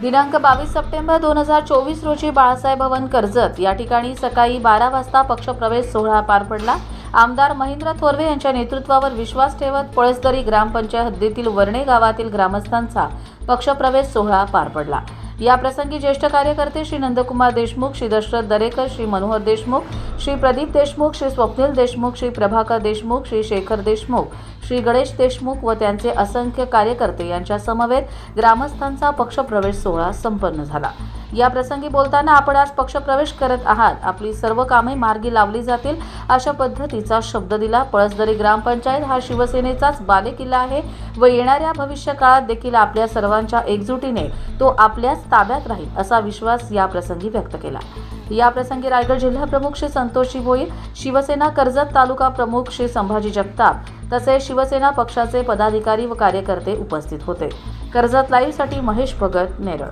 दिनांक बावीस सप्टेंबर दोन हजार चोवीस रोजी बाळासाहेब भवन कर्जत. या ठिकाणी सकाळी बारा वाजता पक्षप्रवेश सोहळा पार पडला. आमदार महेंद्र थोरवे यांच्या नेतृत्वावर विश्वास ठेवत पळसदरी ग्रामपंचायत हद्दीतील वर्णे गावातील ग्रामस्थांचा पक्षप्रवेश सोहळा पार पडला. या प्रसंगी ज्येष्ठ कार्यकर्ते श्री नंदकुमार देशमुख श्री दशरथ दरेकर श्री मनोहर देशमुख श्री प्रदीप देशमुख श्री स्वप्नील देशमुख श्री प्रभाकर देशमुख श्री शेखर देशमुख श्री गणेश देशमुख व त्यांचे असंख्य कार्यकर्ते यांच्या समवेत ग्रामस्थांचा पक्षप्रवेश सोहळा संपन्न झाला. या प्रसंगी बोलताना आपण आज पक्षप्रवेश करत आहात. आपली सर्व कामे मार्गी लावली जातील अशा पद्धतीचा शब्द दिला. पळसदरी ग्रामपंचायत हा शिवसेनेचाच बालेकिल्ला आहे व येणाऱ्या भविष्य काळात देखील आपल्या सर्वांच्या एकजुटीने तो आपल्याच ताब्यात राहील असा विश्वास या प्रसंगी व्यक्त केला. या प्रसंगी रायगड जिल्हा प्रमुख श्री संतोषी भोईर शिवसेना कर्जत तालुका प्रमुख श्री संभाजी जगताप तसेच शिवसेना पक्षाचे पदाधिकारी व कार्यकर्ते उपस्थित होते. कर्जत लाईव्हसाठी महेश भगत नेरळ.